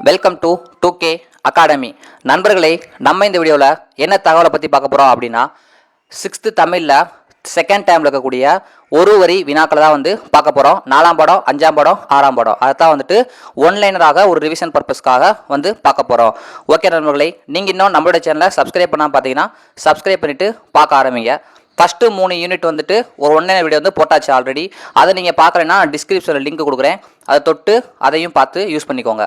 Welcome to two K academy நண்பர்களே நம்ம இந்த வீடியோவில் என்ன தகவலை பற்றி பார்க்க போகிறோம் அப்படின்னா சிக்ஸ்த்து தமிழில் செகண்ட் டைமில் இருக்கக்கூடிய ஒரு வரி வினாக்களை தான் வந்து பார்க்க போகிறோம் நாலாம் படம் அஞ்சாம் படம் ஆறாம் படம். அதை தான் வந்துட்டு ஒன்லைனராக ஒரு ரிவிஷன் பர்பஸ்க்காக வந்து பார்க்க போகிறோம் ஓகே நண்பர்களே நீங்கள் இன்னும் நம்மளோட சேனலை சப்ஸ்கிரைப் பண்ணால் பார்த்தீங்கன்னா சப்ஸ்கிரைப் பண்ணிவிட்டு பார்க்க ஆரம்பிங்க. ஃபஸ்ட்டு மூணு யூனிட் வந்துட்டு ஒரு ஒன்லைன் வீடியோ வந்து போட்டாச்சு ஆல்ரெடி அதை நீங்கள் பார்க்குறேன்னா டிஸ்கிரிப்ஷனில் லிங்க் கொடுக்குறேன். அதை தொட்டு அதையும் பார்த்து யூஸ் பண்ணிக்கோங்க.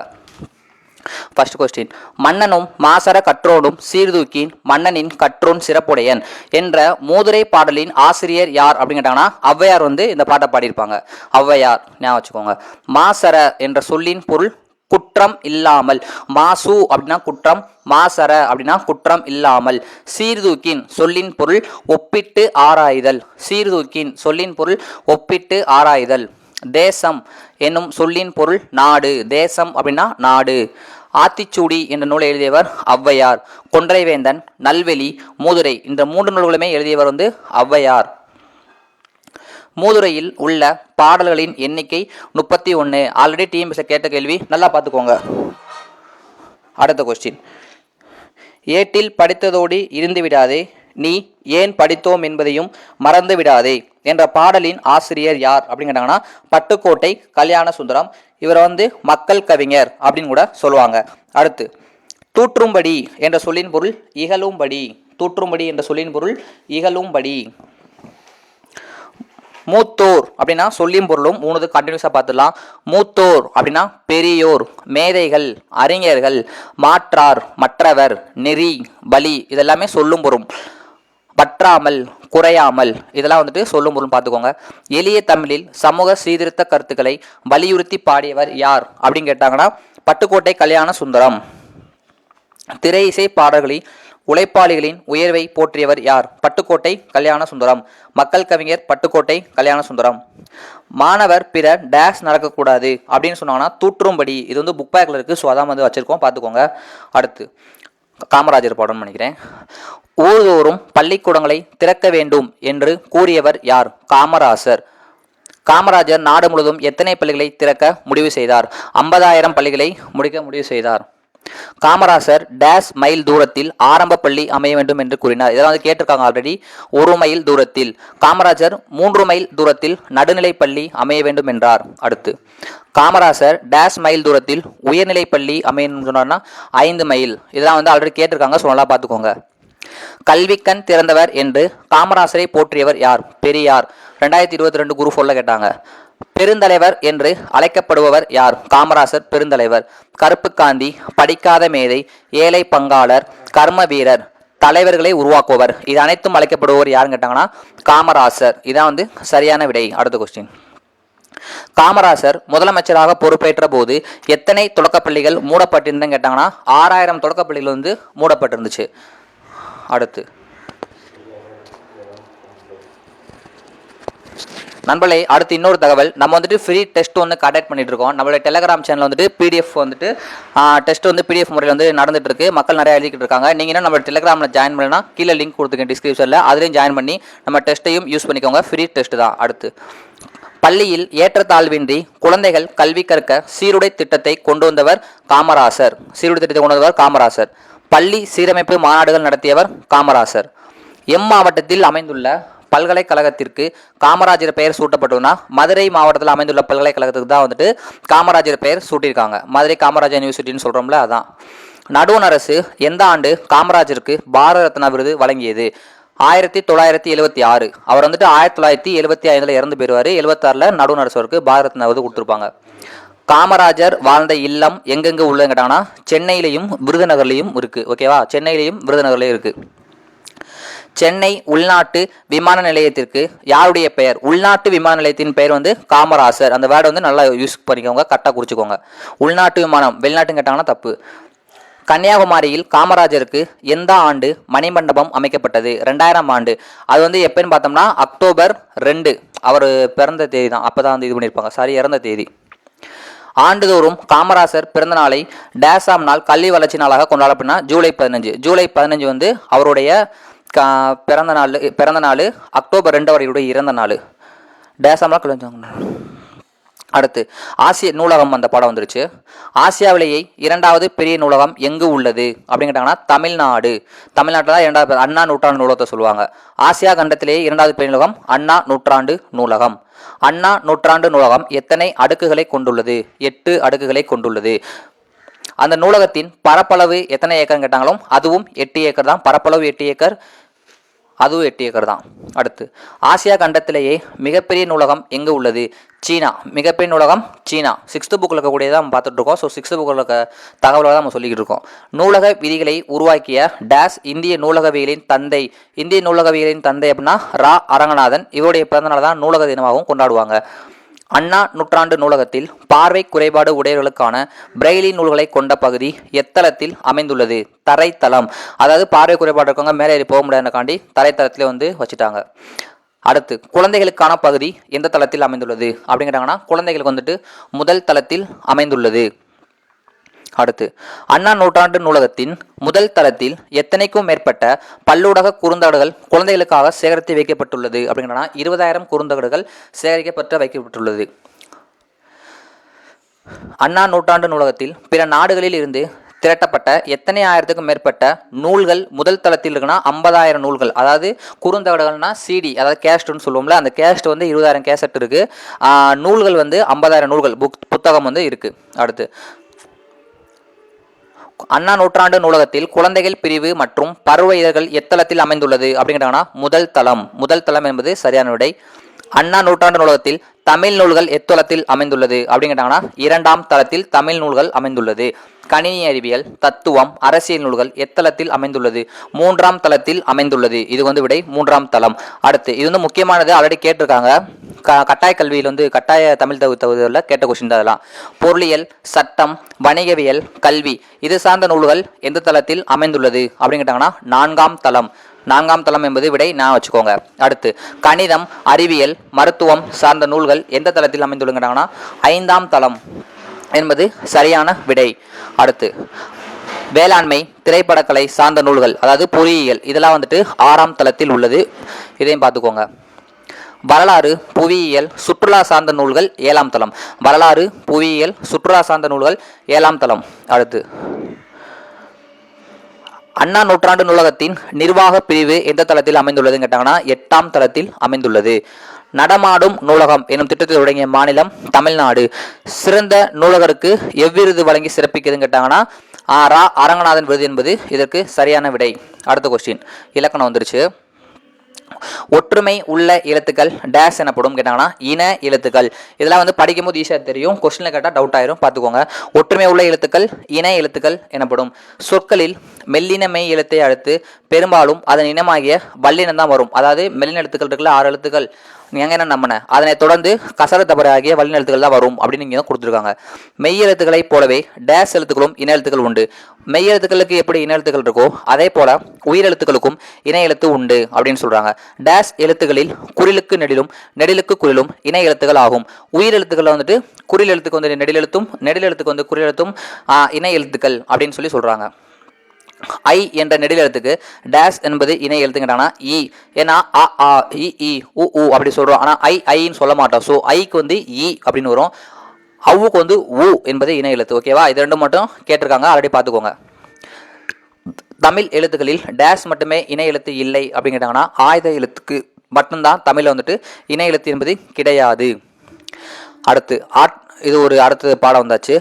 ஃபர்ஸ்ட் கொஸ்டின் மன்னனும் மாசர கற்றோடும் சீர்தூக்கின் மன்னனின் கற்றோன் சிறப்புடையன் என்ற மூதுரை பாடலின் ஆசிரியர் யார் அப்படின்னு கேட்டாங்கன்னா ஔவையார் வந்து இந்த பாட்டை பாடியிருப்பாங்க. ஔவையார் ஞாபகம் வச்சுக்கோங்க. மாசர என்ற சொல்லின் பொருள் குற்றம் இல்லாமல். மாசு அப்படின்னா குற்றம் மாசர அப்படின்னா குற்றம் இல்லாமல். சீர்தூக்கின் சொல்லின் பொருள் ஒப்பிட்டு ஆராய்தல். சீர்தூக்கின் சொல்லின் பொருள் ஒப்பிட்டு ஆராய்தல். தேசம் என்னும் சொல்லின் பொருள் நாடு தேசம் அப்படின்னா நாடு. ஆத்திச்சூடி என்ற நூலை எழுதியவர் ஔவையார். கொன்றைவேந்தன் நல்வெளி மூதுரை இந்த மூன்று நூல்களுமே எழுதியவர் வந்து ஔவையார். மூதுரையில் உள்ள பாடல்களின் எண்ணிக்கை முப்பத்தி ஒன்று ஆல்ரெடி டிஎம்பிஎஸ்ல கேட்ட கேள்வி நல்லா பார்த்துக்கோங்க. அடுத்த கொஸ்டின் ஏட்டில் படித்ததோடு இருந்து விடாதே. நீ ஏன் படித்தோம் என்பதையும் மறந்து விடாதே என்ற பாடலின் ஆசிரியர் யார் அப்படின்னு கேட்டாங்கன்னா பட்டுக்கோட்டை கல்யாண சுந்தரம். இவரை வந்து மக்கள் கவிஞர் அப்படின்னு கூட சொல்லுவாங்க. அடுத்து தூற்றும்படி என்ற சொல்லின் பொருள் இகழும்படி. தூற்றும்படி என்ற சொல்லின் பொருள் இகழும்படி. மூத்தோர் அப்படின்னா சொல்லியும் பொருளும் மூணுது கண்டினியூஸாக பார்த்துடலாம். மூத்தோர் அப்படின்னா பெரியோர் மேதைகள் அறிஞர்கள் மாற்றார் மற்றவர் நெறி பலி இதெல்லாமே சொல்லும் பொருள். பற்றாமல் குறையாமல் இதெல்லாம் வந்துட்டு சொல்லும் பொருள் பார்த்துக்கோங்க. எளிய தமிழில் சமூக சீர்திருத்த கருத்துக்களை வலியுறுத்தி பாடியவர் யார் அப்படின்னு கேட்டாங்கன்னா பட்டுக்கோட்டை கல்யாண சுந்தரம். திரை இசை பாடல்களில் உழைப்பாளிகளின் உயர்வை போற்றியவர் யார்? பட்டுக்கோட்டை கல்யாண சுந்தரம். மக்கள் கவிஞர் பட்டுக்கோட்டை கல்யாண சுந்தரம். மாணவர் பிற டேஷ் நடக்கக்கூடாது அப்படின்னு சொன்னாங்கன்னா தூற்றும்படி. இது வந்து புக் பேக்கில் இருக்குது ஸோ அதான் வந்து வச்சுருக்கோம். பார்த்துக்கோங்க. அடுத்து காமராஜர் படம்னு நினைக்கிறேன். ஊர்தோறும் பள்ளிக்கூடங்களை திறக்க வேண்டும் என்று கூறியவர் யார்? காமராசர். காமராஜர் நாடு முழுவதும் எத்தனை பள்ளிகளை திறக்க முடிவு செய்தார்? ஐம்பதாயிரம் பள்ளிகளை முடிக்க முடிவு செய்தார். காமராசர் டேஸ் மைல் தூரத்தில் ஆரம்ப பள்ளி அமைய வேண்டும் என்று கூறினார். இதெல்லாம் வந்து கேட்டிருக்காங்க ஆல்ரெடி ஒரு மைல் தூரத்தில். காமராஜர் மூன்று மைல் தூரத்தில் நடுநிலைப் பள்ளி அமைய வேண்டும் என்றார். அடுத்து காமராசர் டேஸ் மைல் தூரத்தில் உயர்நிலைப் பள்ளி அமையணும்னு சொன்னார்னா ஐந்து மைல். இதெல்லாம் வந்து ஆல்ரெடி கேட்டிருக்காங்க. ஸோ நல்லா பார்த்துக்கோங்க. கல்விக்கண் திறந்தவர் என்று காமராசரை போற்றியவர் யார்? பெரியார். ரெண்டாயிரத்தி இருபத்தி ரெண்டு குரு சொல்ல கேட்டாங்க. பெருந்தலைவர் என்று அழைக்கப்படுபவர் யார்? காமராசர் பெருந்தலைவர். கருப்பு காந்தி படிக்காத மேதை ஏழை பங்காளர் கர்ம வீரர் தலைவர்களை உருவாக்குவர் இது அனைத்தும் அழைக்கப்படுபவர் யாருன்னு கேட்டாங்கன்னா காமராசர். இதான் வந்து சரியான விடை. அடுத்த கொஸ்டின் காமராசர் முதலமைச்சராக பொறுப்பேற்ற போது எத்தனை தொடக்கப்பள்ளிகள் மூடப்பட்டிருந்தேன்னு கேட்டாங்கன்னா ஆறாயிரம் தொடக்கப்பள்ளிகள் வந்து மூடப்பட்டிருந்துச்சு. அடுத்து. நண்பர்களே அடுத்து இன்னொரு தகவல். நம்ம வந்துட்டு ஃப்ரீ டெஸ்ட் வந்து கண்டக்ட் பண்ணிட்டு இருக்கோம். நம்மளோட டெலகிராம் சேனல் வந்துட்டு பிடிஎஃப் வந்துட்டு டெஸ்ட் வந்து பிடிஎஃப் முறையில் வந்து நடந்துட்டு இருக்கு. மக்கள் நிறைய எழுதிக்கிட்டு இருக்காங்க. நீங்க என்ன நம்ம டெலகிராமில் ஜாயின் பண்ணலாம் கீழே லிங்க் கொடுத்துருக்கேன் டிஸ்கிரிப்ஷனில் அதுலேயும் ஜாயின் பண்ணி நம்ம டெஸ்ட்டையும் யூஸ் பண்ணிக்கோங்க. ஃப்ரீ டெஸ்ட் தான் அடுத்து. பள்ளியில் ஏற்றத்தாழ்வின்றி குழந்தைகள் கல்வி கற்க சீருடை திட்டத்தை கொண்டு வந்தவர் காமராசர். சீருடை திட்டத்தை கொண்டு வந்தவர் காமராசர். பள்ளி சீரமைப்பு மாநாடுகள் நடத்தியவர் காமராசர். எம் மாவட்டத்தில் அமைந்துள்ள பல்கலைக்கழகத்திற்கு காமராஜர் பெயர் சூட்டப்பட்டுள்ளனா மதுரை மாவட்டத்தில் அமைந்துள்ள பல்கலைக்கழகத்துக்கு தான் வந்துட்டு காமராஜர் பெயர் சூட்டியிருக்காங்க. மதுரை காமராஜர் யூனிவர்சிட்டின்னு சொல்கிறோம்ல அதான். நடுவண் அரசு எந்த ஆண்டு காமராஜருக்கு பாரத ரத்னா விருது வழங்கியது? ஆயிரத்தி தொள்ளாயிரத்தி எழுபத்தி ஆறு. அவர் வந்துட்டு ஆயிரத்தி தொள்ளாயிரத்தி எழுபத்தி ஐந்தில் இறந்து போயிடுவார். எழுபத்தாறில் நடுவண் அரசருக்கு பாரத ரத்னா விருது கொடுத்துருப்பாங்க. காமராஜர் வாழ்ந்த இல்லம் எங்கெங்கே உள்ளதுன்னு கேட்டாங்கன்னா சென்னையிலையும் விருதுநகர்லையும் இருக்குது ஓகேவா? சென்னையிலையும் விருதுநகர்லையும் இருக்குது சென்னை உள்நாட்டு விமான நிலையத்திற்கு யாருடைய பெயர்? உள்நாட்டு விமான நிலையத்தின் பெயர் வந்து காமராசர். அந்த வேர்டை வந்து நல்லா யூஸ் பண்ணிக்கோங்க கரெக்டாக குறிச்சிக்கோங்க. உள்நாட்டு விமானம் வெளிநாட்டுன்னு கேட்டாங்கன்னா தப்பு. கன்னியாகுமரியில் காமராஜருக்கு எந்த ஆண்டு மணிமண்டபம் அமைக்கப்பட்டது? ரெண்டாயிரம் ஆண்டு. அது வந்து எப்போன்னு பார்த்தோம்னா அக்டோபர் ரெண்டு. அவர் பிறந்த தேதி தான். அப்போ தான் வந்து இது பண்ணியிருப்பாங்க சாரி இறந்த தேதி. ஆண்டுதோறும் காமராசர் பிறந்த நாளை டேசாம் நாள் கல்வி வளர்ச்சி நாளாக கொண்டாடப்படுனா ஜூலை பதினஞ்சு. ஜூலை பதினஞ்சு வந்து அவருடைய கா பிறந்த நாள் பிறந்த நாள் அக்டோபர் ரெண்டு அவருடைய இறந்த நாள். டேசம்லாம் நாள் அடுத்து ஆசிய நூலகம் அந்த பாடம் வந்துருச்சு. ஆசியாவிலேயே இரண்டாவது பெரிய நூலகம் எங்கு உள்ளது? அப்படின்னு கேட்டாங்கன்னா தமிழ்நாடு. தமிழ்நாட்டில் தான் இரண்டாவது அண்ணா நூற்றாண்டு நூலகத்தை சொல்லுவாங்க. ஆசியா கண்டத்திலேயே இரண்டாவது பெரிய நூலகம் அண்ணா நூற்றாண்டு நூலகம். அண்ணா நூற்றாண்டு நூலகம் எத்தனை அடுக்குகளை கொண்டுள்ளது? எட்டு அடுக்குகளை கொண்டுள்ளது. அந்த நூலகத்தின் பரப்பளவு எத்தனை ஏக்கர்னு கேட்டாங்களும் அதுவும் எட்டு ஏக்கர் தான். பரப்பளவு எட்டு ஏக்கர் அதுவும் எட்டு ஏக்கர் தான். அடுத்து ஆசியா கண்டத்திலேயே மிகப்பெரிய நூலகம் எங்கே உள்ளது? சீனா. மிகப்பெரிய நூலகம் சீனா. சிக்ஸ்த்து புக்கில் இருக்கக்கூடியதான் நம்ம பார்த்துட்டு இருக்கோம். ஸோ சிக்ஸ்த்து புக்கில் இருக்க தகவலை தான் நம்ம சொல்லிக்கிட்டு இருக்கோம். நூலக விதிகளை உருவாக்கிய டேஸ் இந்திய நூலகவியலின் தந்தை. இந்திய நூலகவியலின் தந்தை அப்படின்னா ரா. அரங்கநாதன். இவருடைய பிறந்தநாள் தான் நூலக தினமாகவும் கொண்டாடுவாங்க. அண்ணா நூற்றாண்டு நூலகத்தில் பார்வை குறைபாடு உடையவர்களுக்கான பிரெய்லி நூல்களை கொண்ட பகுதி எத்தளத்தில் அமைந்துள்ளது? தரைத்தளம். அதாவது பார்வை குறைபாடு இருக்கவங்க மேலே ஏறி போக முடியாதுக்காண்டி தரைத்தளத்திலே வந்து வச்சுட்டாங்க. அடுத்து குழந்தைகளுக்கான பகுதி எந்த தளத்தில் அமைந்துள்ளது? அப்படிங்கிறாங்கன்னா குழந்தைகளுக்கு வந்துட்டு முதல் தளத்தில் அமைந்துள்ளது. அடுத்து அண்ணா நூற்றாண்டு நூலகத்தின் முதல் தளத்தில் எத்தனைக்கும் மேற்பட்ட பல்லூடக குறுந்தகடுகள் குழந்தைகளுக்காக சேகரித்து வைக்கப்பட்டுள்ளது அப்படின்னா இருபதாயிரம் குறுந்தகடுகள் சேகரிக்கப்பட்டு வைக்கப்பட்டுள்ளது. அண்ணா நூற்றாண்டு நூலகத்தில் பிற நாடுகளில் இருந்து திரட்டப்பட்ட எத்தனை ஆயிரத்துக்கும் மேற்பட்ட நூல்கள் முதல் தளத்தில் இருக்குன்னா ஐம்பதாயிரம் நூல்கள். அதாவது குறுந்தகடுகள்னா சிடி அதாவது கேஸ்ட்னு சொல்லுவோம்ல அந்த கேஸ்ட் வந்து இருபதாயிரம் கேசட் இருக்கு. நூல்கள் வந்து ஐம்பதாயிரம் நூல்கள் புக் புத்தகம் வந்து இருக்குது அடுத்து அண்ணா நூற்றாண்டு நூலகத்தில் குழந்தைகள் பிரிவு மற்றும் பருவ இதழ்கள் எத்தளத்தில் அமைந்துள்ளது அப்படிங்கிறாங்கன்னா முதல் தளம். முதல் தளம் என்பது சரியான விடை அண்ணா நூற்றாண்டு நூலகத்தில் தமிழ் நூல்கள் எத்தளத்தில் அமைந்துள்ளது அப்படிங்கிறாங்கன்னா இரண்டாம் தளத்தில் தமிழ் நூல்கள் அமைந்துள்ளது. கணினி அறிவியல் தத்துவம் அரசியல் நூல்கள் எத்தளத்தில் அமைந்துள்ளது. மூன்றாம் தளத்தில் அமைந்துள்ளது. இது வந்து விடை மூன்றாம் தளம். அடுத்து இது வந்து முக்கியமானது ஆல்ரெடி கேட்டிருக்காங்க. க கட்டாய கல்வியில் வந்து கட்டாய தமிழ் தகு தகுதியில் கேட்ட கொஸ்டின் தான் அதெல்லாம் பொருளியல் சட்டம் வணிகவியல் கல்வி இது சார்ந்த நூல்கள் எந்த தளத்தில் அமைந்துள்ளது அப்படின்னு கேட்டாங்கன்னா நான்காம் தளம். நான்காம் தளம் என்பது விடை நான் வச்சுக்கோங்க. அடுத்து கணிதம் அறிவியல் மருத்துவம் சார்ந்த நூல்கள் எந்த தளத்தில் அமைந்துள்ளங்கிறாங்கன்னா ஐந்தாம் தளம் என்பது சரியான விடை. அடுத்து வேளாண்மை திரைப்படக்கலை சார்ந்த நூல்கள் அதாவது பொறியியல் இதெல்லாம் வந்துட்டு ஆறாம் தளத்தில் உள்ளது. இதையும் பார்த்துக்கோங்க. வரலாறு புவியியல் சுற்றுலா சார்ந்த நூல்கள் ஏழாம் தளம். வரலாறு புவியியல் சுற்றுலா சார்ந்த நூல்கள் ஏழாம் தளம். அடுத்து அண்ணா நூற்றாண்டு நூலகத்தின் நிர்வாக பிரிவு எந்த தளத்தில் அமைந்துள்ளதுன்னு கேட்டாங்கன்னா எட்டாம் தளத்தில் அமைந்துள்ளது. நடமாடும் நூலகம் எனும் திட்டத்தில் தொடங்கிய மாநிலம் தமிழ்நாடு. சிறந்த நூலகருக்கு எவ்விருது வழங்கி சிறப்பிக்குதுன்னு கேட்டாங்கன்னா ஆ, ரா அரங்கநாதன் விருது என்பது இதற்கு சரியான விடை. அடுத்த கொஸ்டின் இலக்கணம் வந்துருச்சு. ஒற்றுமை உள்ள எழுத்துக்கள் டேஸ் எனப்படும் கேட்டாங்கன்னா இன எழுத்துக்கள். இதெல்லாம் வந்து படிக்கும்போது ஈஸியாக தெரியும். கொஸ்டினில் கேட்டால் டவுட் ஆயிரும். பார்த்துக்கோங்க. ஒற்றுமை உள்ள எழுத்துக்கள் இன எழுத்துக்கள் எனப்படும். சொற்களில் மெல்லினமை எழுத்தை அடுத்து பெரும்பாலும் அதன் இனமாகிய வல்லினம் தான் வரும். அதாவது மெல்லின எழுத்துக்கள் இருக்குல்ல ஆறு எழுத்துக்கள். நீங்க என்ன நம்பின? அதனை தொடர்ந்து கசர தபராகிய ஆகிய தான் வரும் அப்படின்னு இங்கே கொடுத்துருக்காங்க. மெய் எழுத்துக்களைப் போலவே டேஸ் எழுத்துக்களும் இன எழுத்துக்கள் உண்டு. மெய் எழுத்துக்களுக்கு எப்படி இன எழுத்துக்கள் இருக்கோ அதே போல உயிர் எழுத்துக்களுக்கும் இணை எழுத்து உண்டு அப்படின்னு சொல்றாங்க. டேஸ் எழுத்துக்களில் குறிலுக்கு நெடிலும் நெடிலுக்கு குறிலும் இணை எழுத்துக்கள் ஆகும். உயிர் எழுத்துக்கள் வந்துட்டு குறில் எழுத்துக்கு வந்து நெடில் எழுத்தும் நெடில் எழுத்துக்கு வந்து குறில் எழுத்தும் இணை எழுத்துக்கள் அப்படின்னு சொல்லி சொல்றாங்க. ஐ என்ற நெடில் எழுத்துக்கு டேஸ் என்பது இணை எழுத்துங்கிறாங்கன்னா இ e. ஏன்னா அ ஆ இ இ உ உ அப்படி சொல்கிறோம் ஆனால் ஐ ஐன்னு சொல்ல மாட்டோம். ஸோ ஐக்கு வந்து இ அப்படின்னு வரும். அவுக்கு வந்து உ என்பது இணை எழுத்து. ஓகேவா இது ரெண்டும் மட்டும் கேட்டிருக்காங்க. ஆல்ரெடி பார்த்துக்கோங்க. தமிழ் எழுத்துக்களில் டேஸ் மட்டுமே இணை எழுத்து இல்லை அப்படின்னு கேட்டாங்கன்னா ஆயுத எழுத்துக்கு மட்டும்தான் தமிழில் வந்துட்டு இணை எழுத்து என்பது கிடையாது. அடுத்து ஆட் இது ஒரு அடுத்த பாடம் வந்தாச்சு.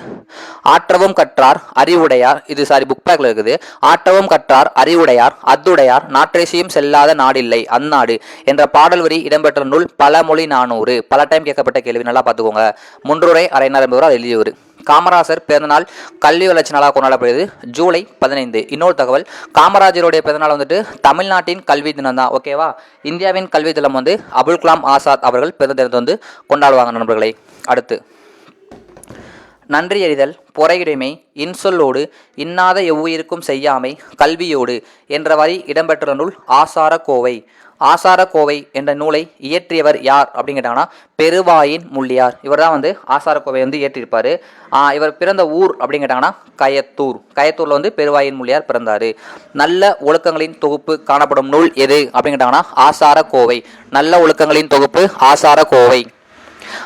ஆற்றவும் கற்றார் அறிவுடையார். இது சாரி புக் பேக்கில் இருக்குது. ஆற்றவும் கற்றார் அறிவுடையார் அத்துடையார் நாற்றேசியும் செல்லாத நாடில்லை அந்நாடு. என்ற பாடல் வரி இடம்பெற்ற நூல் பழமொழி நானூறு. பல டைம் கேட்கப்பட்ட கேள்வி. நல்லா பார்த்துக்கோங்க. முன்றுரை அரைநாள் என்பவர் அது எழுதியவர். காமராசர் பிறந்தநாள் கல்வி வளர்ச்சி நாளாக கொண்டாடப்படுது ஜூலை பதினைந்து. இன்னொரு தகவல். காமராஜருடைய பிறந்தநாள் வந்துட்டு தமிழ்நாட்டின் கல்வி தினம் தான் ஓகேவா இந்தியாவின் கல்வி தினம் வந்து அபுல் கலாம் ஆசாத் அவர்கள் பிறந்த தினத்தை வந்து கொண்டாடுவாங்க நண்பர்களை. அடுத்து. நன்றி அறிதல் பொறையுடைமை இன்சொல்லோடு இன்னாத எவ்வுயிருக்கும் செய்யாமை கல்வியோடு என்ற வரி இடம்பெற்ற நூல் ஆசார கோவை ஆசார கோவை என்ற நூலை இயற்றியவர் யார் அப்படின்னு கேட்டாங்கன்னா பெருவாயின் முள்ளியார். இவர் தான் வந்து ஆசார கோவை வந்து இயற்றியிருப்பார். இவர் பிறந்த ஊர் அப்படின்னு கேட்டாங்கன்னா கயத்தூர். கயத்தூரில் வந்து பெருவாயின் முள்ளியார் பிறந்தார். நல்ல ஒழுக்கங்களின் தொகுப்பு காணப்படும் நூல் எது அப்படின்னு கேட்டாங்கன்னா ஆசார கோவை நல்ல ஒழுக்கங்களின் தொகுப்பு ஆசார கோவை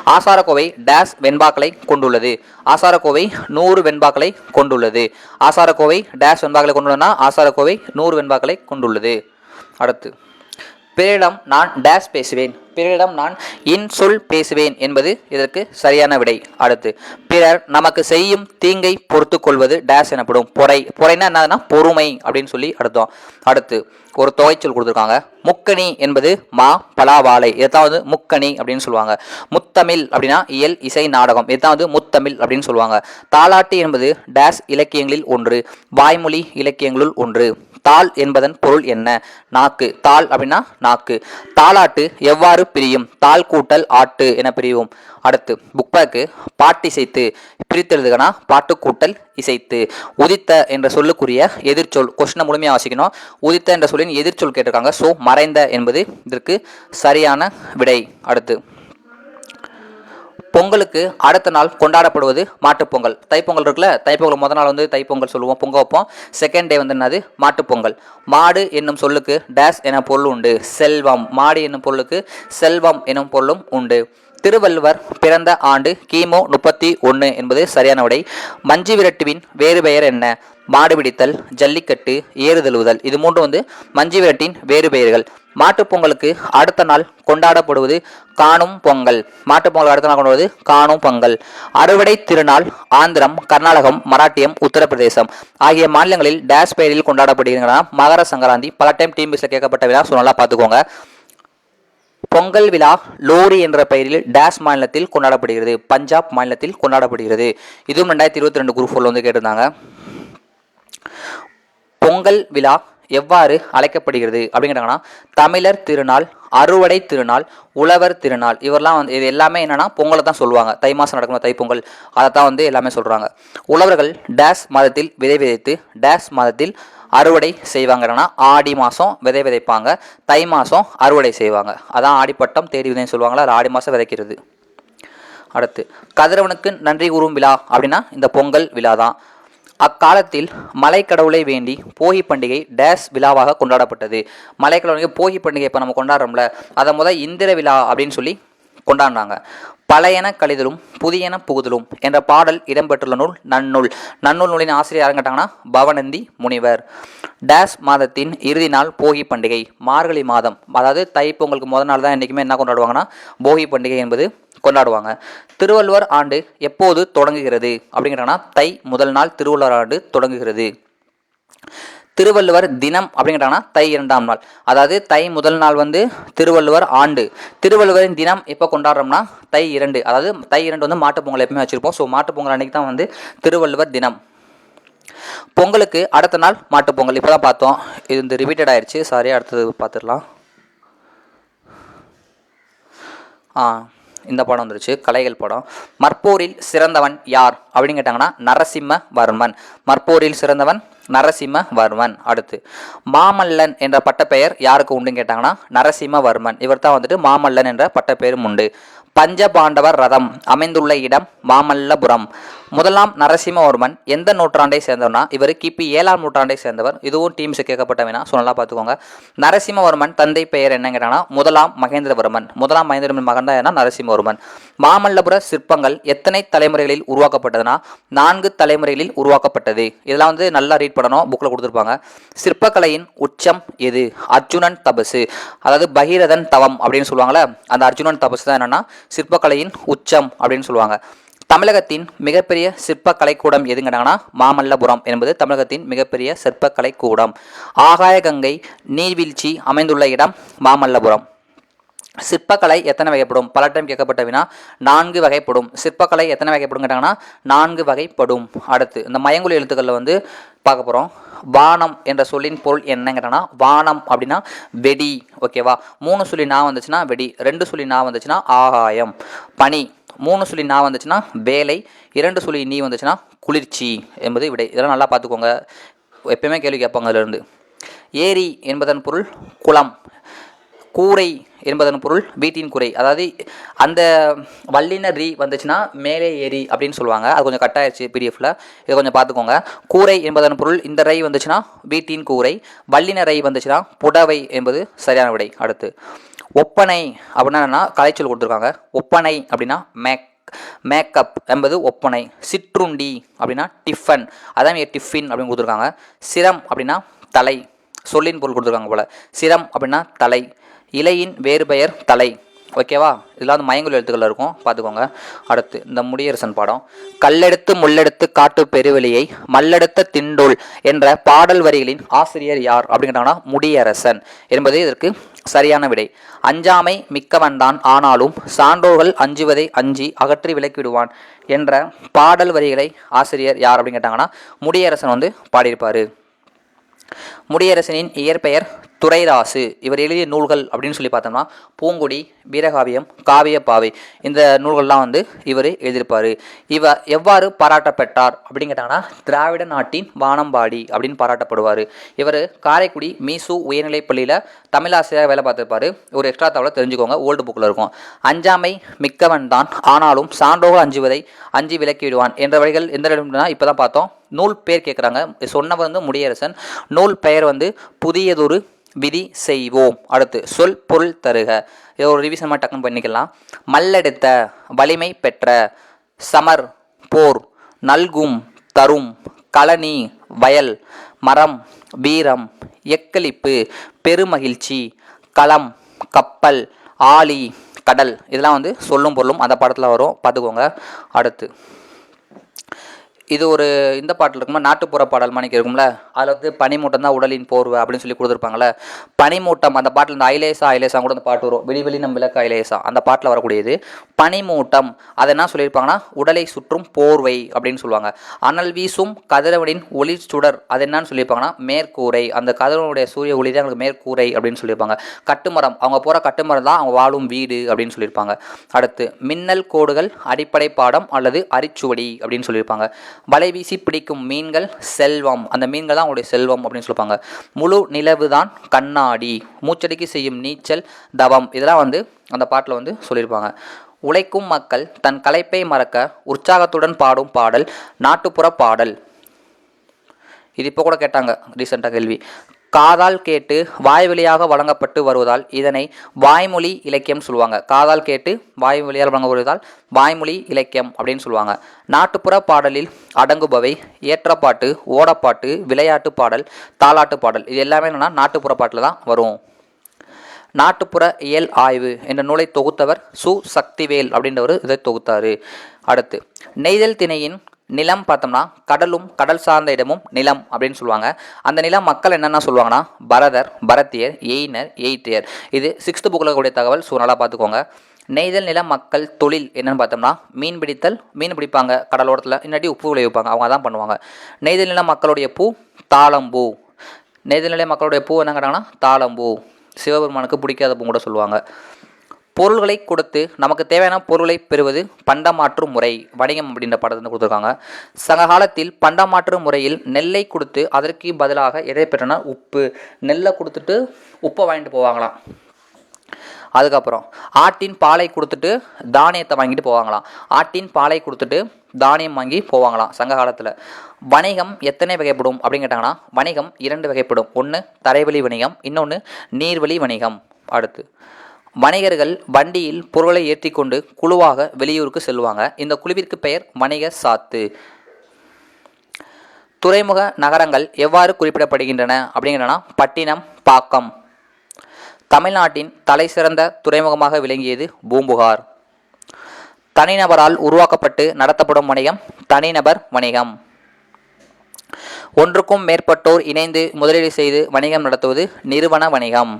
ஆசாரக்கோவை டேஸ் வெண்பாக்களை கொண்டுள்ளது. ஆசாரக்கோவை நூறு வெண்பாக்களை கொண்டுள்ளது. ஆசாரக்கோவை டேஸ் வெண்பாக்களை கொண்டுள்ளனா ஆசாரக்கோவை நூறு வெண்பாக்களை கொண்டுள்ளது. அடுத்து. பிறரிடம் நான் டேஸ் பேசுவேன். பிறரிடம் நான் இன் சொல் பேசுவேன் என்பது இதற்கு சரியான விடை. அடுத்து பிறர் நமக்கு செய்யும் தீங்கை பொறுத்து கொள்வது டேஸ் எனப்படும். பொறை பொறைனா என்னதுன்னா பொறுமை அப்படின்னு சொல்லி அடுத்தோம் அடுத்து ஒரு தொகைச்சொல் கொடுத்துருக்காங்க. முக்கணி என்பது மா பலா வாழை. இதான் வந்து முக்கணி அப்படின்னு சொல்லுவாங்க. முத்தமிழ் அப்படின்னா இயல் இசை நாடகம். இதுதான் வந்து முத்தமிழ் அப்படின்னு சொல்லுவாங்க. தாலாட்டு என்பது டேஸ் இலக்கியங்களில் ஒன்று. வாய்மொழி இலக்கியங்களுள் ஒன்று. தாள் என்பதன் பொருள் என்ன? நாக்கு. தாள் அப்படின்னா நாக்கு. தாளாட்டு எவ்வாறு பிரியும்? தாள் கூட்டல் ஆட்டு என பிரிவோம். அடுத்து புக் பேக்கு பாட்டிசைத்து பிரித்தெழுதுகனா பாட்டு கூட்டல் இசைத்து. உதித்த என்ற சொல்லுக்குரிய எதிர்ச்சொல் கொஸ்டினை முழுமையாக வாசிக்கணும். உதித்த என்ற சொல்லின் எதிர்ச்சொல் கேட்டிருக்காங்க. ஸோ மறைந்த என்பது இதற்கு சரியான விடை. அடுத்து பொங்கலுக்கு அடுத்த நாள் கொண்டாடப்படுவது மாட்டுப்பொங்கல். தைப்பொங்கல் இருக்குல்ல? தைப்பொங்கல் முதல் நாள் வந்து தைப்பொங்கல் சொல்லுவோம் பொங்க வைப்போம். செகண்ட் டே வந்து என்னது? மாட்டுப்பொங்கல். மாடு என்னும் சொல்லுக்கு டேஸ் என பொருள் உண்டு. செல்வம். மாடு என்னும் பொருளுக்கு செல்வம் எனும் பொருளும் உண்டு. திருவள்ளுவர் பிறந்த ஆண்டு கிமு முப்பத்தி ஒன்று என்பது சரியான விடை. மஞ்சு விரட்டுவின் வேறு பெயர் என்ன? மாடு பிடித்தல் ஜல்லிக்கட்டு ஏறுதழுவுதல் இது மூன்று வந்து மஞ்சு விரட்டின் வேறு பெயர்கள். மாட்டுப்பொங்கலுக்கு அடுத்த நாள் கொண்டாடப்படுவது காணும் பொங்கல். மாட்டுப் பொங்கல் அடுத்த நாள் கொண்டாடுவது காணும் பொங்கல். அறுவடை திருநாள் ஆந்திரம் கர்நாடகம் மராட்டியம் உத்தரப்பிரதேசம் ஆகிய மாநிலங்களில் டேஷ் பெயரில் கொண்டாடப்படுகிறீங்கன்னா மகர சங்கராந்தி. பல டைம் டீம் பிஸ்ல கேட்கப்பட்ட வினா ஸோ நல்லா பார்த்துக்கோங்க. பொங்கல் விழா லோரி என்ற பெயரில் டேஷ் மாநிலத்தில் கொண்டாடப்படுகிறது. பஞ்சாப் மாநிலத்தில் கொண்டாடப்படுகிறது. இதுவும் ரெண்டாயிரத்தி இருபத்தி ரெண்டு குரூப் ஃபோரில் வந்து கேட்டிருந்தாங்க. பொங்கல் விழா எவ்வாறு அழைக்கப்படுகிறது அப்படிங்கிறாங்கன்னா தமிழர் திருநாள் அறுவடை திருநாள் உழவர் திருநாள் இவரெல்லாம் வந்து இது எல்லாமே என்னென்னா பொங்கலை தான் சொல்லுவாங்க. தை மாதம் நடக்கும் தைப்பொங்கல் அதை தான் வந்து எல்லாமே சொல்கிறாங்க உழவர்கள் டேஸ் மாதத்தில் விதை விதைத்து டேஸ் மாதத்தில் அறுவடை செய்வாங்கன்னா ஆடி மாதம் விதை விதைப்பாங்க. தை மாதம் அறுவடை செய்வாங்க. அதான் ஆடிப்பட்டம் தேடி விதைன்னு சொல்லுவாங்களா அது ஆடி மாதம் விதைக்கிறது. அடுத்து கதிரவனுக்கு நன்றி கூறும் விழா அப்படின்னா இந்த பொங்கல் விழா தான். அக்காலத்தில் மலைக்கடவுளை வேண்டி போகி பண்டிகை டேஸ் விழாவாக கொண்டாடப்பட்டது. மலைக்கடவுளுக்கு போகி பண்டிகை இப்போ நம்ம கொண்டாடுறோம்ல அதை முதல் இந்திர விழா அப்படின்னு சொல்லி கொண்டாடினாங்க பழையன கழிதலும் புதியன புகுதலும் என்ற பாடல் இடம்பெற்றுள்ள நூல் நன்னூல். நன்னூல் நூலின் ஆசிரியர் யாருன்னு கேட்டாங்கன்னா பவனந்தி முனிவர். டேஸ் மாதத்தின் இறுதி நாள் போகி பண்டிகை மார்கழி மாதம். அதாவது தை பொங்கலுக்கு முதல் நாள் தான் என்றைக்குமே என்ன கொண்டாடுவாங்கன்னா போகி பண்டிகை என்பது கொண்டாடுவாங்க. திருவள்ளுவர் ஆண்டு எப்போது தொடங்குகிறது? அப்படிங்கிறாங்கன்னா தை முதல் நாள் திருவள்ளுவர் ஆண்டு தொடங்குகிறது. திருவள்ளுவர் தினம் அப்படிங்கிறாங்கன்னா தை இரண்டாம் நாள். அதாவது தை முதல் நாள் வந்து திருவள்ளுவர் ஆண்டு. திருவள்ளுவரின் தினம் எப்போ கொண்டாடுறோம்னா தை இரண்டு. அதாவது தை இரண்டு வந்து மாட்டுப் பொங்கல் எப்பவுமே வச்சுருப்போம். ஸோ மாட்டுப்பொங்கல் அன்னைக்கு தான் வந்து திருவள்ளுவர் தினம். பொங்கலுக்கு அடுத்த நாள் மாட்டுப் பொங்கல். இப்போ தான் பார்த்தோம். இது வந்து ரிப்பீட்டட் ஆயிடுச்சு சாரி அடுத்தது பார்த்துடலாம். ஆ இந்த படம் வந்துருச்சு. கலைகள் படம். மற்போரில் சிறந்தவன் யார் அப்படின்னு கேட்டாங்கன்னா நரசிம்மவர்மன். மற்போரில் சிறந்தவன் நரசிம்மவர்மன். அடுத்து மாமல்லன் என்ற பட்டப்பெயர் யாருக்கு உண்டுன்னு கேட்டாங்கன்னா நரசிம்மவர்மன். இவர் தான் வந்துட்டு மாமல்லன் என்ற பட்டப்பெயரும் உண்டு. பஞ்சபாண்டவர் ரதம் அமைந்துள்ள இடம் மாமல்லபுரம். முதலாம் நரசிம்மவர்மன் எந்த நூற்றாண்டை சேர்ந்தவர்னா இவர் கிபி ஏழாம் நூற்றாண்டை சேர்ந்தவர். இதுவும் டீம்ஸு கேட்கப்பட்ட வேணா ஸோ நல்லா பார்த்துக்கோங்க நரசிம்மவர்மன் தந்தை பெயர் என்னங்கிறானா முதலாம் மகேந்திரவர்மன். முதலாம் மகேந்திரவர்மன் மகன் தான் என்ன நரசிம்மவர்மன் மாமல்லபுர சிற்பங்கள் எத்தனை தலைமுறைகளில் உருவாக்கப்பட்டதுன்னா? நான்கு தலைமுறைகளில் உருவாக்கப்பட்டது. இதெல்லாம் வந்து நல்லா ரீட் பண்ணணும். புக்கில் கொடுத்துருப்பாங்க. சிற்பக்கலையின் உச்சம் எது? அர்ஜுனன் தபசு. அதாவது பகீரதன் தவம் அப்படின்னு சொல்லுவாங்களே அந்த அர்ஜுனன் தபசு தான் என்னன்னா? சிற்பக்கலையின் உச்சம் அப்படின்னு சொல்லுவாங்க. தமிழகத்தின் மிகப்பெரிய சிற்பக்கலை கூடம் எதுங்கிறாங்கன்னா மாமல்லபுரம் என்பது தமிழகத்தின் மிகப்பெரிய சிற்பக்கலை கூடம் ஆகாயகங்கை நீர்வீழ்ச்சி அமைந்துள்ள இடம் மாமல்லபுரம். சிற்பக்கலை எத்தனை வகைப்படும்? பல டைம் கேட்கப்பட்ட வினா நான்கு வகைப்படும். சிற்பக்கலை எத்தனை வகைப்படும் கேட்டாங்கன்னா நான்கு வகைப்படும். அடுத்து இந்த மயங்குழி எழுத்துக்களில் வந்து பார்க்க போகிறோம் வானம் என்ற சொல்லின் பொருள் என்னங்கிறனா வானம் அப்படின்னா வெடி ஓகேவா மூணு சொல்லி நான் வந்துச்சுன்னா வெடி ரெண்டு சொல்லி நான் வந்துச்சுன்னா ஆகாயம். பனி மூணு சொல்லி நான் வந்துச்சுன்னா வேலை இரண்டு சொல்லி நீ வந்துச்சுன்னா குளிர்ச்சி என்பது விடை. இதெல்லாம் நல்லா பார்த்துக்கோங்க. எப்பயுமே கேள்வி கேட்பாங்க அதிலிருந்து ஏரி என்பதன் பொருள் குளம். கூரை என்பதன் பொருள் வீட்டின் கூரை. அதாவது அந்த வல்லின ரீ வந்துச்சுன்னா மேலே ஏரி அப்படின்னு சொல்லுவாங்க. அது கொஞ்சம் கட் ஆயிடுச்சு பிடிஎஃப்ல இதை கொஞ்சம் பார்த்துக்கோங்க. கூரை என்பதன் பொருள் இந்த ரை வந்துச்சுன்னா வீட்டின் கூரை. வல்லின ரை வந்துச்சுன்னா புடவை என்பது சரியான விடை. அடுத்து ஒப்பனை அப்படின்னா என்னன்னா கலைச்சொல் கொடுத்துருக்காங்க. ஒப்பனை அப்படின்னா மேக் மேக்கப் என்பது ஒப்பனை. சிற்றுண்டி அப்படின்னா டிஃபன். அதான் டிஃபின் அப்படின்னு கொடுத்துருக்காங்க. சிரம் அப்படின்னா தலை. சொல்லின் பொருள் கொடுத்துருக்காங்க போல். சிரம் அப்படின்னா தலை. இலையின் வேறு பெயர் தலை. ஓகேவா இதெல்லாம் வந்து மயங்குள் எழுத்துக்கள் இருக்கும். பார்த்துக்கோங்க. அடுத்து இந்த முடியரசன் பாடம். கல்லெடுத்து முள்ளெடுத்து காட்டு பெருவெளியை மல்லெடுத்த திண்டோல் என்ற பாடல் வரிகளின் ஆசிரியர் யார் அப்படின்னு கேட்டாங்கன்னா முடியரசன். என்பது இதற்கு சரியான விடை. அஞ்சாமை மிக்கவன்தான் ஆனாலும் சான்றோர்கள் அஞ்சுவதை அஞ்சி அகற்றி விலக்கிவிடுவான் என்ற பாடல் வரிகளை ஆசிரியர் யார் அப்படின்னு கேட்டாங்கன்னா முடியரசன் வந்து பாடியிருப்பார். முடியரசனின் இயற்பெயர் துரைராசு இவர் எழுதிய நூல்கள் அப்படின்னு சொல்லி பார்த்தோம்னா பூங்குடி வீரகாவியம் காவியப்பாவை இந்த நூல்கள்லாம் வந்து இவர் எழுதியிருப்பார். இவர் எவ்வாறு பாராட்டப்பட்டார் அப்படின்னு கேட்டாங்கன்னா திராவிட நாட்டின் வானம்பாடி அப்படின்னு பாராட்டப்படுவார். இவர் காரைக்குடி மீசு உயர்நிலைப் பள்ளியில் தமிழாசிரியராக வேலை பார்த்துருப்பாரு. ஒரு எக்ஸ்ட்ரா தகவலை தெரிஞ்சுக்கோங்க ஓல்டு புக்கில் இருக்கும். அஞ்சாமை மிக்கவன் தான் ஆனாலும் சான்றோர்கள் அஞ்சுவதை அஞ்சு விலக்கி விடுவான் என்ற வழிகள் எந்த இடம்னா இப்போ தான் பார்த்தோம். நூல் பேர் கேட்குறாங்க சொன்னவர் வந்து முடியரசன். நூல் பெயர் வந்து புதியதொரு விதி செய்வோம். அடுத்து சொல் பொருள் தருக. ஏதோ ஒரு ரிவிஷன் மாதிரி டக்குன்னு பண்ணிக்கலாம். மல்லெடுத்த வலிமை பெற்ற சமர் போர் நல்கும் தரும் களனி வயல் மரம் வீரம் எக்களிப்பு பெருமகிழ்ச்சி களம் கப்பல் ஆழி கடல். இதெல்லாம் வந்து சொல்லும் பொருளும் அந்த படத்தில் வரும். பார்த்துக்கோங்க. அடுத்து இது ஒரு இந்த பாட்டில் இருக்குமா? நாட்டுப்புற பாடல் மணிக்கு இருக்கும்ல? அதில் வந்து பனிமூட்டம் தான் உடலின் போர்வை அப்படின்னு சொல்லி கொடுத்துருப்பாங்கல்ல. பனிமூட்டம் அந்த பாட்டில் இந்த ஐலேசா ஐலேசா கூட அந்த பாட்டு வரும். வெளி வெளி நம் விளக்கு ஐலேசா அந்த பாட்டில் வரக்கூடியது. பனிமூட்டம் அதை என்ன சொல்லியிருப்பாங்கன்னா? உடலை சுற்றும் போர்வை அப்படின்னு சொல்லுவாங்க. அனல் வீசும் கதிரவனின் ஒளி சுடர் அது என்னன்னு சொல்லியிருப்பாங்கன்னா? மேற்கூரை. அந்த கதிரவனுடைய சூரிய ஒளி தான் எங்களுக்கு மேற்கூரை அப்படின்னு சொல்லியிருப்பாங்க. கட்டுமரம் அவங்க போகிற கட்டுமரம் தான் அவங்க வாழும் வீடு அப்படின்னு சொல்லியிருப்பாங்க. அடுத்து மின்னல் கோடுகள் அடிப்படை பாடம் அல்லது அரிச்சுவடி அப்படின்னு சொல்லியிருப்பாங்க. வலை வீசி பிடிக்கும் மீன்கள் செல்வம். அந்த மீன்கள் தான் அவங்களுடைய செல்வம் அப்படின்னு சொல்லுவாங்க. முழு நிலவு தான் கண்ணாடி. மூச்சடிக்கு செய்யும் நீச்சல் தவம். இதெல்லாம் வந்து அந்த பாட்டில் வந்து சொல்லியிருப்பாங்க. உழைக்கும் மக்கள் தன் கலைப்பை மறக்க உற்சாகத்துடன் பாடும் பாடல் நாட்டுப்புற பாடல். இது இப்போ கூட கேட்டாங்க ரீசெண்டாக கேள்வி. காதால் கேட்டு வாய் வழியாக வழங்கப்பட்டு வருவதால் இதனை வாய்மொழி இலக்கியம் சொல்லுவாங்க. காதால் கேட்டு வாய் வழியால் வழங்க வருவதால் வாய்மொழி இலக்கியம் அப்படின்னு சொல்லுவாங்க. நாட்டுப்புற பாடலில் அடங்குபவை ஏற்றப்பாட்டு ஓடப்பாட்டு விளையாட்டு பாடல் தாலாட்டு பாடல். இது எல்லாமே என்னென்னா நாட்டுப்புற பாட்டில் தான் வரும். நாட்டுப்புற இயல் ஆய்வு என்ற நூலை தொகுத்தவர் சு. சக்திவேல் அப்படின்றவர் இதை தொகுத்தார். அடுத்து நெய்தல் திணையின் நிலம் பார்த்தோம்னா கடலும் கடல் சார்ந்த இடமும் நிலம் அப்படின்னு சொல்லுவாங்க. அந்த நிலம் மக்கள் என்னென்ன சொல்லுவாங்கன்னா? பரதர் பரத்தியர் எயினர் எயிட்டியர் இது சிக்ஸ்த்து புக்கில் கூடிய தகவல் ஸோ நல்லா பார்த்துக்கோங்க. நெய்தல் நில மக்கள் தொழில் என்னன்னு பார்த்தோம்னா மீன் பிடித்தல் மீன் பிடிப்பாங்க கடலோரத்தில். இல்லாட்டி உப்பு விளைவிப்பாங்க அவங்க தான் பண்ணுவாங்க. நெய்தல் நில மக்களுடைய பூ தாளம்பூ நெய்தல் நிலை மக்களுடைய பூ என்ன கேட்டாங்கன்னா? தாளம்பூ சிவபெருமானுக்கு பிடிக்காத பூ கூட சொல்லுவாங்க. பொருள்களை கொடுத்து நமக்கு தேவையான பொருளை பெறுவது பண்டமாற்று முறை. வணிகம் அப்படின்ற படத்தை கொடுத்துருக்காங்க. சங்க காலத்தில் பண்டமாற்று முறையில் நெல்லை கொடுத்து அதற்கு பதிலாக எதை பெற்றனா? உப்பு. நெல்லை கொடுத்துட்டு உப்பை வாங்கிட்டு போவாங்களாம். அதுக்கப்புறம் ஆட்டின் பாலை கொடுத்துட்டு தானியத்தை வாங்கிட்டு போவாங்களாம். ஆட்டின் பாலை கொடுத்துட்டு தானியம் வாங்கி போவாங்களாம் சங்க காலத்தில் வணிகம் எத்தனை வகைப்படும் அப்படின்னு கேட்டாங்கன்னா வணிகம் இரண்டு வகைப்படும். ஒன்று தரைவழி வணிகம் இன்னொன்று நீர்வழி வணிகம். அடுத்து வணிகர்கள் வண்டியில் பொருளை ஏற்றிக்கொண்டு குழுவாக வெளியூருக்கு செல்வாங்க இந்த குழுவிற்கு பெயர் வணிக சாத்து. துறைமுக நகரங்கள் எவ்வாறு குறிப்பிடப்படுகின்றன அப்படிங்கிறனா பட்டினம் பாக்கம். தமிழ்நாட்டின் தலை சிறந்த துறைமுகமாக விளங்கியது பூம்புகார். தனிநபரால் உருவாக்கப்பட்டு நடத்தப்படும் வணிகம் தனிநபர் வணிகம். ஒன்றுக்கும் மேற்பட்டோர் இணைந்து முதலீடு செய்து வணிகம் நடத்துவது நிறுவன வணிகம்.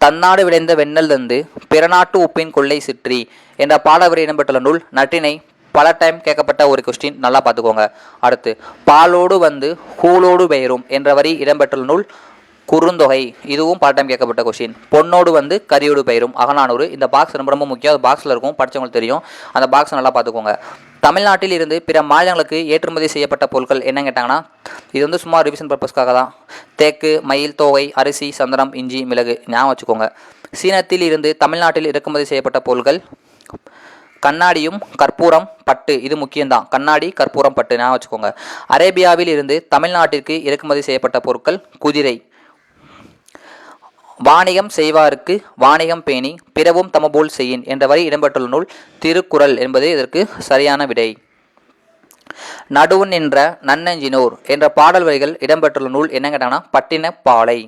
தன்னாடு விளைந்த வெண்ணல் தந்து பிறநாட்டு உப்பின் கொள்ளை சிற்றி என்ற பாடவரை இடம்பெற்றுள்ள நூல் நற்றினை பல டைம் கேட்கப்பட்ட ஒரு கொஸ்டின் நல்லா பார்த்துக்கோங்க. அடுத்து பாலோடு வந்து கூலோடு பெயரும் என்ற வரி இடம்பெற்றுள்ள நூல் குறுந்தொகை இதுவும் பார்ட் டைம் கேட்கப்பட்ட கொஷின் பொன்னோடு வந்து கரியோடு பயிரும். அகநானூறு. இந்த பாக்ஸ் ரொம்ப ரொம்ப முக்கியம். அது பாக்ஸில் இருக்கும். படித்தவங்களுக்கு தெரியும். அந்த பாக்ஸ் நல்லா பார்த்துக்கோங்க. தமிழ்நாட்டில் இருந்து பிற மாநிலங்களுக்கு ஏற்றுமதி செய்யப்பட்ட பொருட்கள் என்ன கேட்டாங்கன்னா இது வந்து சும்மா ரிவிஷன் பர்பஸ்க்காக தான். தேக்கு மயில் தோகை அரிசி சந்தனம் இஞ்சி மிளகு ஞாபகம் வச்சுக்கோங்க. சீனத்தில் இருந்து தமிழ்நாட்டில் இறக்குமதி செய்யப்பட்ட பொருட்கள் கண்ணாடியும் கற்பூரம் பட்டு. இது முக்கியம்தான். கண்ணாடி கற்பூரம் பட்டு. ஞாபகம் வச்சுக்கோங்க. அரேபியாவில் இருந்து தமிழ்நாட்டிற்கு இறக்குமதி செய்யப்பட்ட பொருட்கள் குதிரை. வாணிகம் செய்வாருக்கு வாணிகம் பேணி பிறவும் தமபோல் செய்யின் என்ற வரி இடம்பெற்றுள்ள நூல் திருக்குறள் என்பது இதற்கு சரியான விடை. நடுவன் என்ற நன்னஞ்சினோர் என்ற பாடல் வரிகள் இடம்பெற்றுள்ள நூல் என்ன கேட்டாங்கன்னா பட்டின பாலை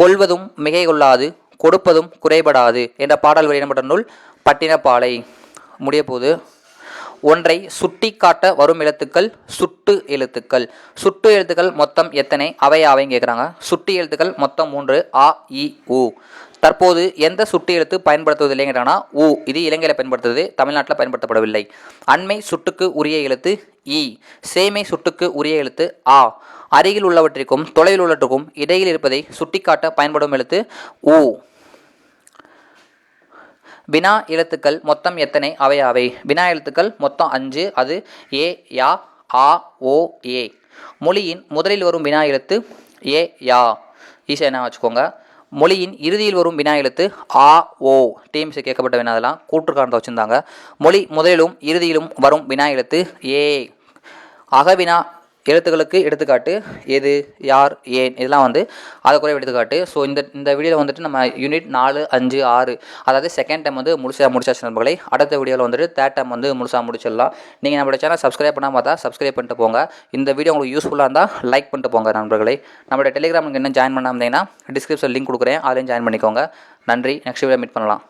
கொள்வதும் மிகை கொள்ளாது கொடுப்பதும் குறைபடாது என்ற பாடல் வரி இடம்பெற்ற நூல் பட்டினப்பாலை. முடிய போது ஒன்றை சுட்டி காட்ட வரும் எழுத்துக்கள் சுட்டு எழுத்துக்கள். சுட்டு எழுத்துக்கள் மொத்தம் எத்தனை? அவை அவைன்னு கேட்குறாங்க சுட்டி எழுத்துக்கள் மொத்தம் மூன்று. ஆ இ உ. தற்போது எந்த சுட்டு எழுத்து பயன்படுத்துவது இல்லைங்கிறாங்கன்னா உ. இது இலங்கையில் பயன்படுத்துவது தமிழ்நாட்டில் பயன்படுத்தப்படவில்லை. அண்மை சுட்டுக்கு உரிய எழுத்து இ. சேமை சுட்டுக்கு உரிய எழுத்து ஆ. அருகில் உள்ளவற்றிற்கும் தொலைவில் உள்ளவற்றுக்கும் இடையில் இருப்பதை சுட்டிக்காட்ட பயன்படும் எழுத்து உ. வினா எழுத்துக்கள் மொத்தம் எத்தனை? அவை அவை. வினா எழுத்துக்கள் மொத்தம் அஞ்சு. அது ஏ யா ஆ ஓ ஏ. மொழியின் முதலில் வரும் வினா எழுத்து ஏ யா. ஈஸியாக என்ன வச்சுக்கோங்க? மொழியின் இறுதியில் வரும் வினா எழுத்து ஆ ஓ. டிஎம்சி கேட்கப்பட்ட வினா அதெல்லாம் கூற்றுக்காரணத்தை வச்சுருந்தாங்க. மொழி முதலிலும் இறுதியிலும் வரும் வினா எழுத்து ஏ. அகவினா எழுத்துக்களுக்கு எடுத்துக்காட்டு எது யார் ஏன் இதெல்லாம் வந்து அதை கூட எடுத்துக்காட்டு. ஸோ இந்த இந்த வீடியோவில் வந்துட்டு நம்ம யூனிட் நாலு அஞ்சு ஆறு அதாவது செகண்ட் டைம் வந்து முழுசாக முடிச்சாச்சு நண்பர்களை. அடுத்த வீடியோவில் வந்துட்டு தேர்ட் டைம் வந்து முழுசாக முடிச்சிடலாம். நீங்கள் நம்மளோட சேனல் சப்ஸ்கிரைப் பண்ணாமல் பார்த்தா சப்ஸ்கிரைப் பண்ணிட்டு போங்க. இந்த வீடியோ உங்களுக்கு யூஸ்ஃபுல்லாக இருந்தால் லைக் பண்ணிட்டு போங்க நண்பர்களை. நம்மளோட டெலிகிராமுக்கு என்ன ஜாயின் பண்ணாமல் இருந்தீங்கன்னா டிஸ்கிரிப்ஷன் லிங்க் கொடுக்குறேன். அதையும் ஜாயின் பண்ணிக்கோங்க. நன்றி. நெக்ஸ்ட் வீடியோ மீட் பண்ணலாம்.